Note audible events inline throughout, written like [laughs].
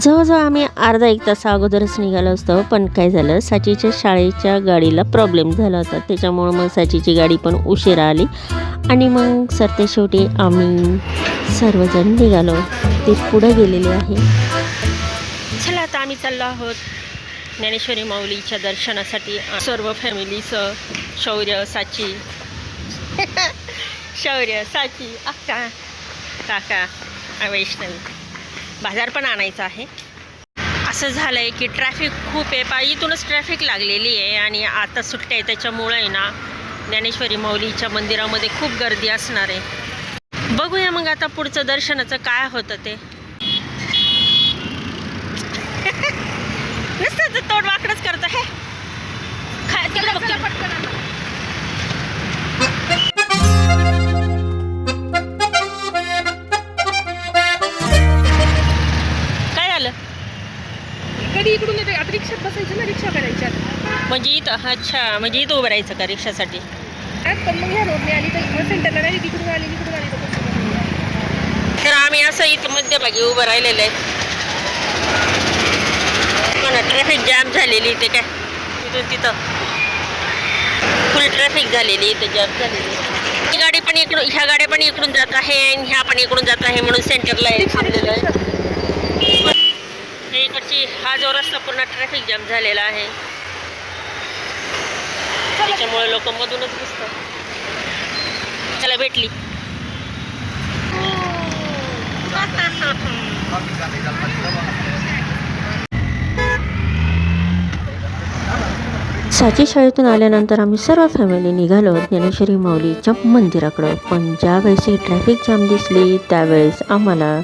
जवळजवळ आम्ही अर्धा एक तास अगोदरच निघालो असतो पण काय झालं साचीच्या शाळेच्या गाडीला प्रॉब्लेम झाला होता. त्याच्यामुळं मग साचीची गाडी पण उशिरा आली आणि मग सरते शेवटी आम्ही सर्वजण निघालो. ते पुढे गेलेले आहे. चला आता आम्ही चाललो आहोत ज्ञानेश्वरी माऊलीच्या दर्शनासाठी. सर्व फॅमिलीचं शौर्य साची. [laughs] शौर्य साची. अक्का काका वैष्णवी. बाजार पण आणायचा आहे. असं झालं आहे की ट्रॅफिक खूप आहे. पा इथूनच ट्रॅफिक लागलेली आहे आणि आता सुट्ट्या आहे त्याच्यामुळं आहे ना ज्ञानेश्वरी माऊलीच्या मंदिरामध्ये खूप गर्दी असणार आहे. बघूया मग आता पुढचं दर्शनाचं काय होतं ते. [laughs] नुसतं ते तोड वाकडंच करतं हे. काय तिकडे. अच्छा म्हणजे इथं उभं राहायचं का रिक्षासाठी? पण मग ह्या रोडने आली तर सेंटरला तिकडून आली तिकडून आली तर आम्ही असं इथं मध्यभागी उभं राहिलेलं आहे. पण ट्रॅफिक जॅम झालेली इथे काय? तिथून तिथं. फुल ट्रॅफिक झालेली इथं जॅम झालेली. ही गाडी पण इकडून ह्या गाड्या पण इकडून जात आहे आणि ह्या पण इकडून जात आहे म्हणून सेंटरला हे थांबलेलं आहे. हे इकडची हा जो रस्ता पूर्ण ट्रॅफिक जॅम झालेला आहे. त्याच्यामुळे लोक मधूनच घुसतात त्याला भेटली. साची शाळेतून आल्यानंतर आम्ही सर्व फॅमिली निघालो. ज्ञानेश्वरी माऊलीच्या मंदिराकडं. पण ज्यावेळेस ही ट्रॅफिक जाम दिसली त्यावेळेस आम्हाला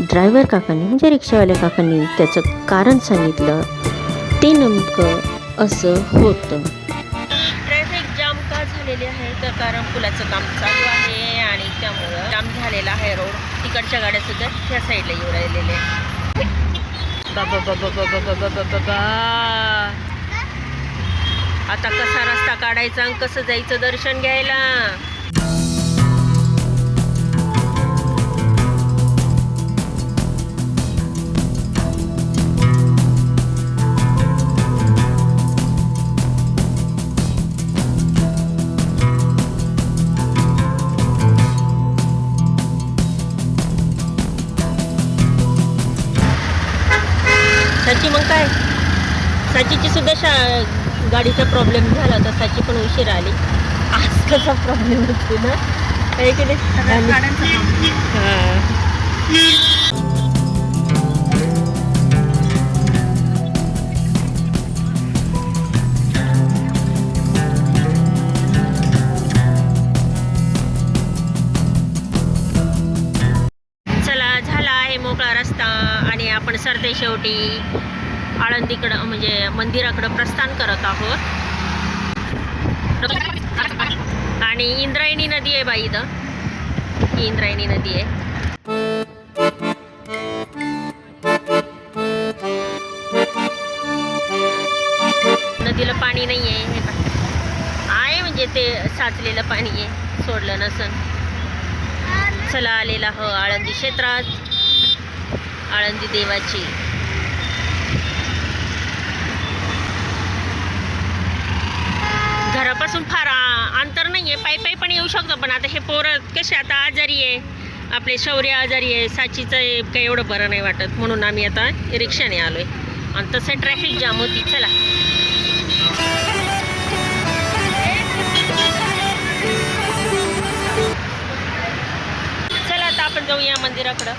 ड्रायव्हर काकांनी म्हणजे रिक्षावाल्या काकांनी त्याचं कारण सांगितलं. ते नेमकं असं होतं. का आहे तर कारण पुलाचं काम चालू आहे आणि त्यामुळं काम झालेला आहे रोड तिकडच्या गाड्या सुद्धा ह्या साईडला येऊ राहिलेल्या बाबा बाबा बाबा बाबा बाबा आता कसा रस्ता काढायचा आणि कसं जायचं दर्शन घ्यायला साची मग काय? साचीची सुद्धा शा गाडीचा प्रॉब्लेम झाला तर साची पण उशीर आली. आज कसा प्रॉब्लेम होतो ना. चला झाला आहे मोकळा रस्ता. आपण सरते शेवटी आळंदीकडं म्हणजे मंदिराकडं प्रस्थान करत आहोत. आणि इंद्रायणी नदी आहे बाई इथं. ही इंद्रायणी नदी आहे. नदीला पाणी नाही आहे हे आहे म्हणजे ते साचलेलं पाणी आहे सोडलं नसन. चला आलेला हो आळंदी क्षेत्रात. आळंदी देवाची. घरापासून फार अंतर नाही आहे पायी पायी पण येऊ शकतो पण आता हे पोरं कसे आता आजारी आहे. आपले शौर्य आजारी आहे साचीचं काही एवढं बरं नाही वाटत. म्हणून आम्ही आता रिक्षाने आलो आहे आणि तसं ट्रॅफिक जाम होती चला. चला आता आपण जाऊया मंदिराकडं.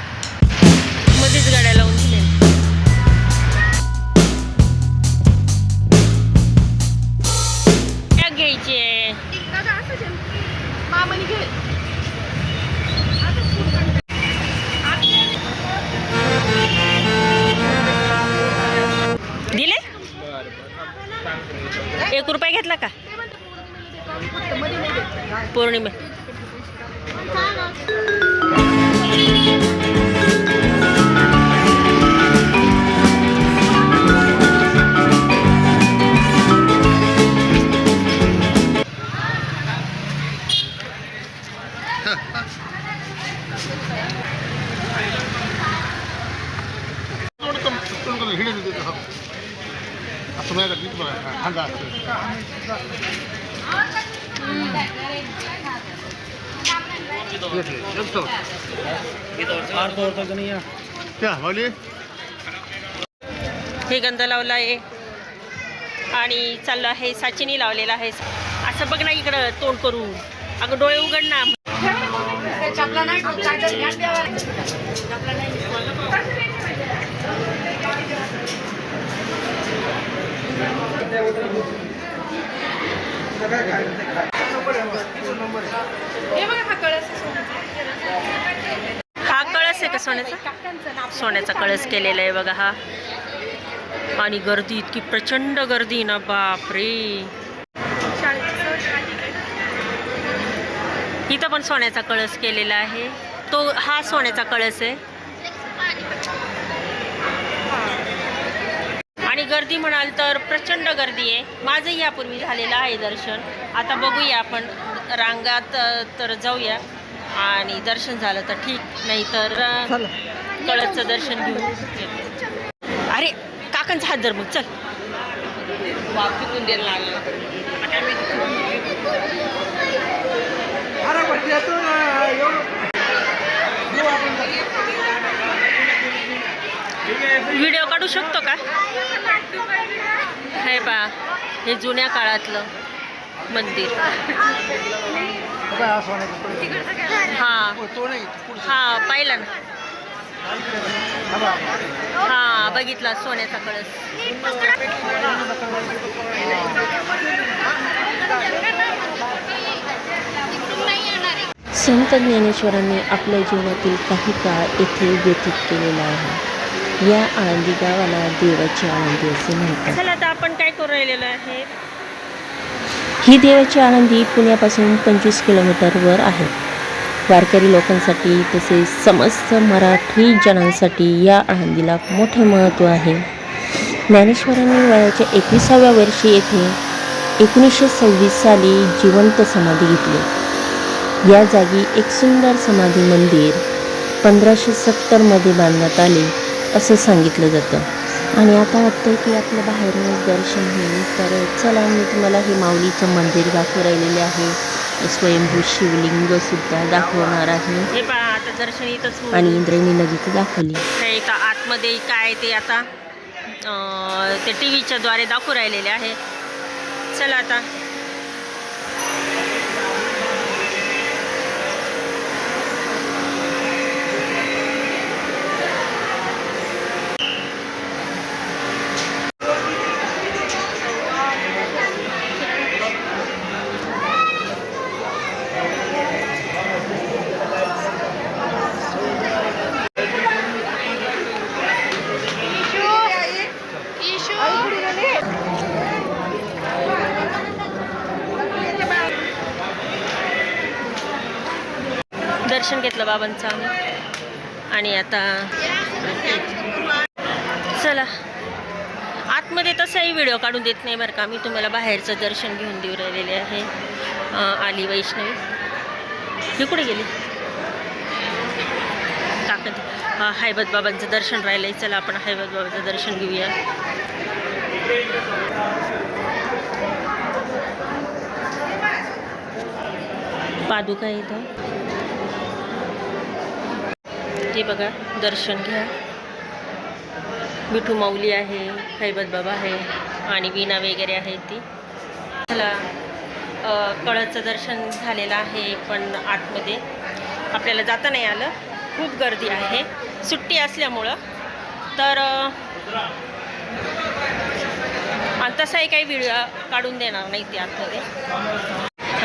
दिले? एक रुपया घेतला का. पौर्णिमे. तुम्हाला बघा असतं. हे गंध लावला आहे. आणि चाललं आहे साचिनी लावलेला आहे. असं बघ ना इकडं तोंड करून. अगं डोळे उघड ना. हा कळस आहे का सोन्याचा? सोन्याचा कळस केलेला आहे बघा हा. आणि गर्दी इतकी प्रचंड गर्दी ना बाप रे इथं पण सोन्याचा कळस केलेला आहे. तो हा सोन्याचा कळस आहे. गर्दी म्हणाल तर प्रचंड गर्दी आहे. माझंही यापूर्वी झालेलं आहे दर्शन. आता बघूया आपण रांगात तर जाऊया. आणि दर्शन झालं तर ठीक नाही तर कळसचं दर्शन घेऊ अरे काकांचा हात धर मग चल. द्यायला व्हिडिओ काढू शकतो का? हे पा हे जुन्या काळातलं मंदिर. हा. हा पाहिलं ना. हा बघितला सोन्याचा कळस. संत ज्ञानेश्वरांनी आपल्या जीवनातील काही काळ येथे व्यतीत केलेला आहे. या आळंदी गावाला देवाची आळंदी असे म्हणतात. चला आता आपण काय करू राहिलेलो आहे? ही देवाची आळंदी पुण्यापासून पंचवीस किलोमीटरवर आहे. वारकरी लोकांसाठी तसेच समस्त मराठी जनांसाठी या आळंदीला मोठे महत्त्व आहे. ज्ञानेश्वरांनी वयाच्या एकविसाव्या वर्षी येथे एकोणीसशे सव्वीस साली जिवंत समाधी घेतली. या जागी एक सुंदर समाधी मंदिर पंधराशे सत्तरमध्ये बांधण्यात आले. असं सांगितलं जातं. आणि आता वाटतं की आपलं बाहेरूनच दर्शन होईल. तर चला मी तुम्हाला हे माऊलीचं मंदिर दाखवू राहिलेले आहे. स्वयंभू शिवलिंग सुद्धा दाखवणार आहे. हे दर्शन आणि इंद्रायणी नदी तर दाखवली. हे का आतमध्ये काय ते आता ते टी व्हीच्या द्वारे दाखवू राहिलेले आहे. चला आता दर्शन घेतलं बाबांचा आणि आता चला. आतमध्ये तसाही व्हिडिओ काढून देत नाही बरं का. मी तुम्हाला बाहेरचं दर्शन घेऊन देऊ राहिलेले आहे. आली वैष्णवी. ही कुठे गेली? काकद हैबत बाबांचं दर्शन राहिलं आहे चला आपण हैबत बाबाचं दर्शन घेऊया. पादुका येतं इथं ते बघा दर्शन घ्या. विठू माऊली आहे हैबत बाबा आहे आणि वीणा वगैरे आहे ती. चला कळचं दर्शन झालेलं आहे पण आतमध्ये. आपल्याला जाता नाही आलं. खूप गर्दी आहे. सुट्टी असल्यामुळं. तर आणि तसाही काही व्हिडिओ काढून देणार नाही ती आतमध्ये.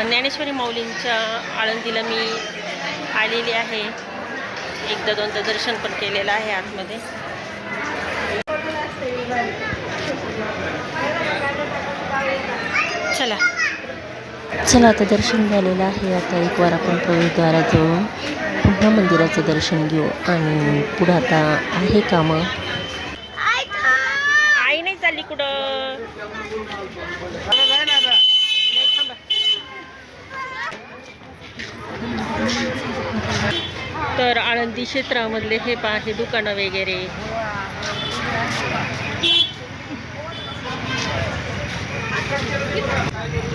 ज्ञानेश्वरी माऊलींच्या आळंदीला मी आलेली आहे. एकदा दोनदा दर्शन पण केलेलं आहे आतमध्ये. चला. चला आता दर्शन झालेलं आहे. आता एक वार आपण प्रवेशद्वारात जाऊन पुन्हा मंदिराचं दर्शन घेऊ. आणि पुढं आता आहे कामं. आळंदी क्षेत्रामधले हे पा हे दुकानं वगैरे.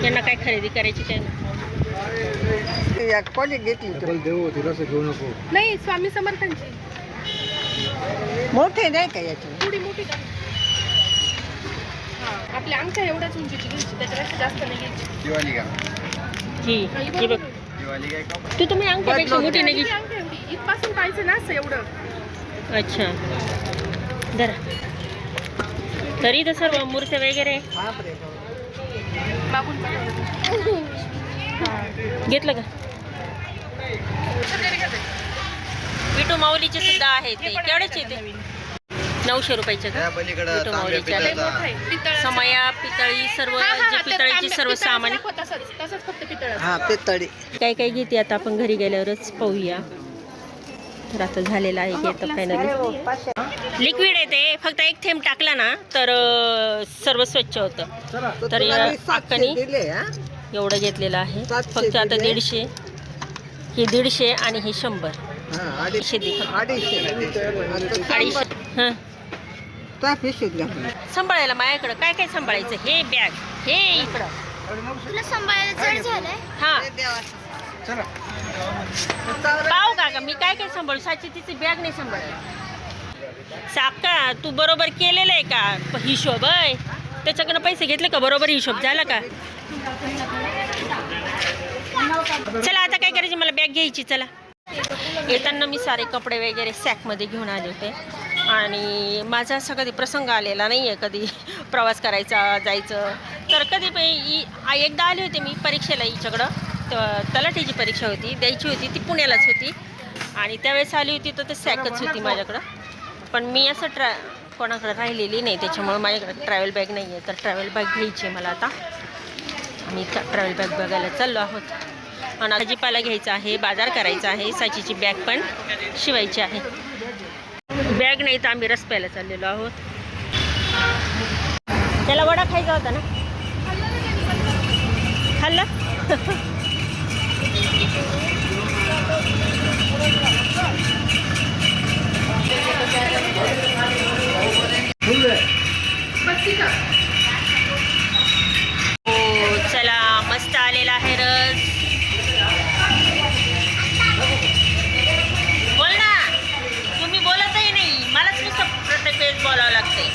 यांना काय खरेदी करायची काय? कोणी घेतली देऊ तिला घेऊ नको. नाही स्वामी समर्थांची. मोठे नाही का याचे? थोडी मोठी का? आपल्या अंगठ्या एवढ्याच उंचीची घ्यायची त्याच्यापेक्षा जास्त नाही घ्यायची. दिवाळी का? बघ. बरोबर. दिवाळी काय का? तू तुम्ही अंगठ्यापेक्षा मोठी नाही अंगठी एवढी इथपासून पाहिजे ना असं एवढं. अच्छा. धरा. तरी तर सर्व मूर्त्या वगैरे. घेतलं का? विटू माऊलीचे सुद्धा आहे ते. केवढ्याचे ते? नऊशे रुपयाचे विठू माऊलीच्या. समया पितळी सर्व जे पितळीची सर्व सामान. तसंच. तसंच फक्त हा पितळी. काय काय घेते आता आपण घरी गेल्यावरच पाहूया. तर आता झालेलं आहे की आता फायनली लिक्विड आहे ते फक्त एक थेंब टाकला ना तर सर्व स्वच्छ होतं. तर या हा? एवढं घेतलेलं आहे. फक्त आता. दीडशे. हे दीडशे आणि हे शंभर. हा, हां. सांभाळायला माझ्याकडं काय काय सांभाळायचं? हे बॅग हे इकडं. हां. पाहू का मी काय काय सांभाळू? साची तिची बॅग नाही सांभाळली साका तू बरोबर केलेलं आहे का? हिशोब आहे त्याच्याकडनं पैसे घेतले का? बरोबर हिशोब झाला का? चला आता काय करायची? मला बॅग घ्यायची चला. येताना मी सारे कपडे वगैरे सॅकमध्ये घेऊन आले होते. आणि माझा असा कधी प्रसंग आलेला नाही आहे कधी प्रवास करायचा जायचं. तर कधी एकदा आले होते मी परीक्षेला हिच्याकडं. त- तलाठीची परीक्षा होती द्यायची होती ती पुण्यालाच होती. आणि त्यावेळेस आली होती तर ते सॅकच होती माझ्याकडं. पण मी असं ट्रॅ कोणाकडे राहिलेली नाही त्याच्यामुळे माझ्याकडे ट्रॅव्हल बॅग नाही आहे तर ट्रॅव्हल बॅग घ्यायची आहे मला आता. आम्ही ट्रॅव्हल बॅग बघायला चाललो आहोत. आणि भाजीपाला घ्यायचा आहे बाजार करायचा आहे साचीची बॅग पण शिवायची आहे. बॅग नाही तर आम्ही रस प्यायला चाललेलो आहोत. त्याला वडा खायचा होता ना? खाल्ला [laughs] हो चला मस्त आलेला आहे रस. बोल ना तुम्ही बोलतही नाही. मलाच नुसतं प्रत्येक वेळेस बोलावं लागते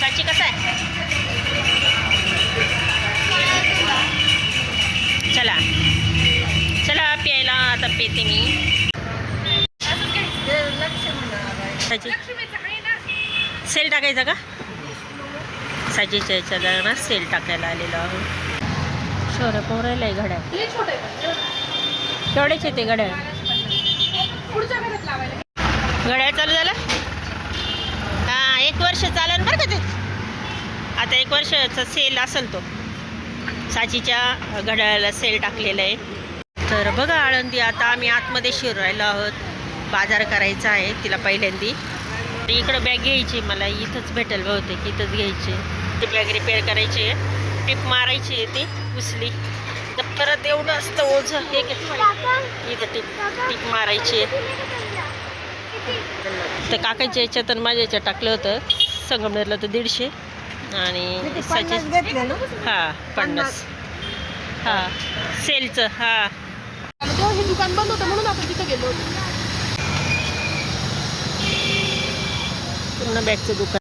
साची कसं आहे? चला. चला प्यायला आता पेते मी. टाकायचा का? साजीच्या ना सेल टाकायला आलेलो आहोत शोरं पोरायला आहे घड्याळ. लय छोटं आहे केवढ्याचे ते घड्याळ. घड्याळ चालू झालं? हां एक वर्ष चालेल बरं का ते. आता एक वर्षाचा सेल असेल तो. साचीच्या घड्याळाला सेल टाकलेला आहे. तर बघा आळंदी आता आम्ही आतमध्ये शिरायला आहोत. बाजार करायचा आहे तिला पहिल्यांदी. तर इकडं बॅग घ्यायची मला. इथंच भेटेल बहुतेक. इथंच घ्यायची ती बॅग रिपेअर करायची आहे. टिप मारायची आहे ती उचली तर परत एवढं असतं ओझं. हे. इथं टिप टिप मारायची आहे. तर काकांच्या याच्यात आणि माझ्या याच्यात टाकलं होतं. संगमनेरला तर दीडशे. आणि हां पन्नास. हां. सेलचं हां. तेव्हा हे दुकान बंद होतं म्हणून आपण तिथं गेलो होतो. पूर्ण बॅगचं दुकान.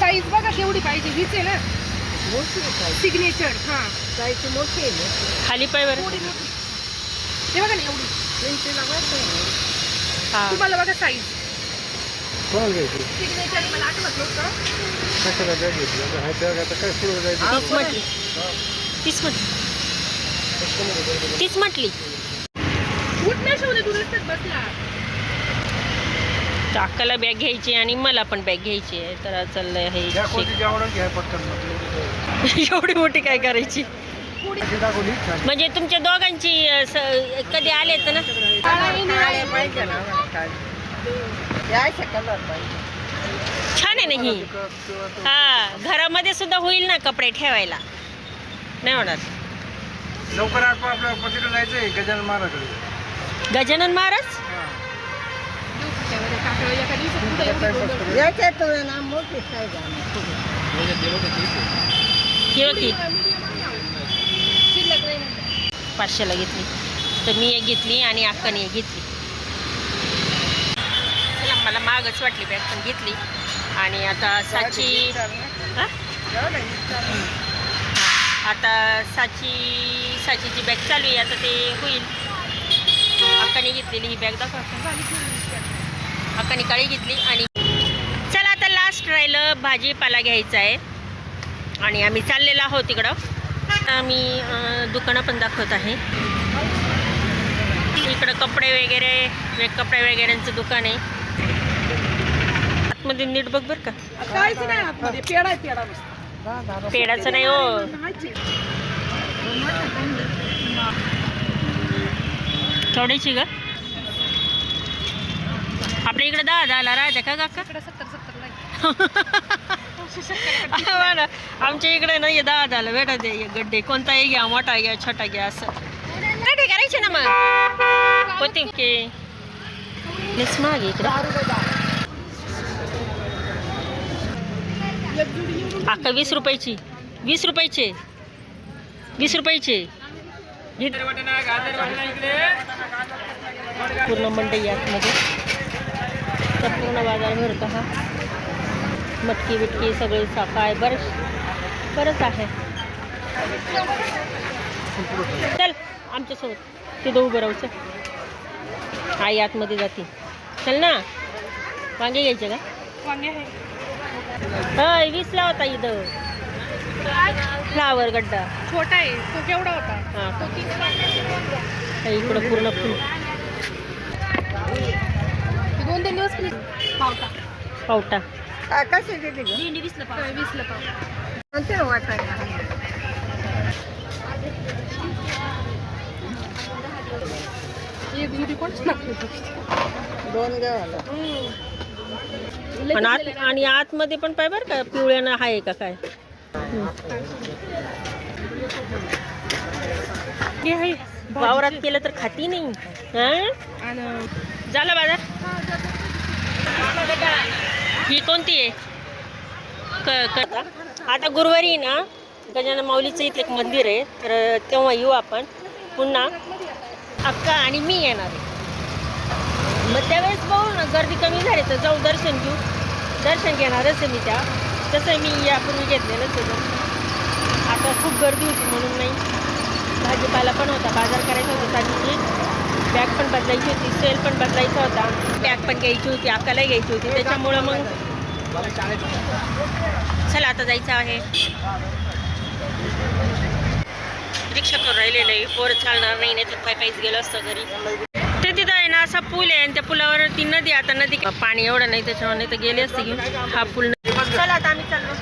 साईज बघा केवढी पाहिजे हीच आहे ना? सिग्नेचर हां. साईज मोठी आहे मोठी. खाली पाय बरं. थोडी मोठी. हे बघा ना एवढी. हां. तुम्हाला बघा साईज सिग्नेचर मला आठवत नव्हतं. हा तीच म्हटली. तीच म्हटली. तीच म्हटली. तू रस्त्यात बसला. तर अक्काला बॅग घ्यायची आणि मला पण बॅग घ्यायची आहे. तर चाललंय हे एवढी मोठी काय करायची? म्हणजे तुमच्या दोघांची कधी काळे पाहिजे ना? छान आहे ना ही. हा घरामध्ये सुद्धा होईल ना कपडे ठेवायला? नाही होणार. लवकर आपल्या पतीला जायचंय गजानन महाराजकडे. गजानन महाराज? पुढच्यामध्ये. ना मोठी साईज पाचशेला घेतली. तर मी एक घेतली आणि अक्काने एक घेतली. चला मला मागच वाटली बॅग पण घेतली. आणि आता साची आता साची साचीची बॅग चालू आहे आता ते होईल. अक्काने घेतलेली ही बॅग दाखवा. अक्काने काळी घेतली आणि चला आता लास्ट राहिलं भाजीपाला घ्यायचा आहे. आणि आम्ही चाललेलो आहोत तिकडं अं, दुकानं पण दाखवत आहे. इकडं कपडे वगैरे वे कपडे वगैरेंचं दुकान आहे. आतमध्ये नीट बघ बरं का. पेडाचं नाही हो. थोडीची ग. आपल्या इकडे दहा दहाला राहते का काका? इकडं सत्तर. [laughs] आमच्या इकडे नाही दहा दहाला. भेटा दे गड्डे. कोणताही घ्या मोठा घ्या छोटा घ्या असं. गड्डे करायचे ना मग. होते की? मागे इकडे. अक्का वीस रुपयाची. वीस रुपयाचे. वीस रुपयाचे. पूर्ण मंडई आतमध्ये. तर पूर्ण बाजार भरतो हा मटकी बिटकी सगळे साकाय बरंच बरंच आहे. चल आमच्यासोबत. तिथं उभं राहू चल. आई आतमध्ये जाते. चल ना. वांगे घ्यायचे का? वांगे. हय वीसला होता इथं. फ्लावर गड्डा. छोटा आहे तो केवढा होता? हा. इकडं पूर्ण फुल. दोन तीन दिवस फ्रीज पावटा. पावटा. कशी दिली ग भेंडी वीसला पाव वीसला पाव कोणते वाटायला कोणच लागतो दोन घ्यावाला पण आत आणि आतमध्ये पण पाय बरं का पिवळ्यानं आहे का काय? हम्म. हे आहे. वावरात केलं तर खाती नाही. हं? आणि झालं बाज़ार? ही कोणती आहे? क क- आता गुरुवारी ना गजानन माऊलीचं इथलं एक मंदिर आहे. तर तेव्हा येऊ आपण. पुन्हा अक्का आणि मी येणार आहे. मग त्यावेळेस बघू ना गर्दी कमी झाली तर जाऊ दर्शन घेऊ. दर्शन घेणारच आहे मी त्या. तसं मी यापूर्वी घेतलेलंच आहे आता खूप गर्दी होती म्हणून नाही. भाजीपाला पण होता बाजार करायचा होता आणि बॅग पण बदलायची होती सेल पण बदलायचा होता. बॅग पण घ्यायची होती आपल्यालाही घ्यायची होती. त्याच्यामुळं मग चला आता जायचं आहे. रिक्षा करून राहिले नाही पोरं चालणार नाही नाही तर पाय काहीच गेलं असतं घरी. ते तिथं आहे ना असा पूल आहे आणि त्या पुलावर ती नदी आता नदी पाणी एवढं नाही त्याच्यावर नाही तर गेली असते हा पूल चला आता आम्ही चाललो.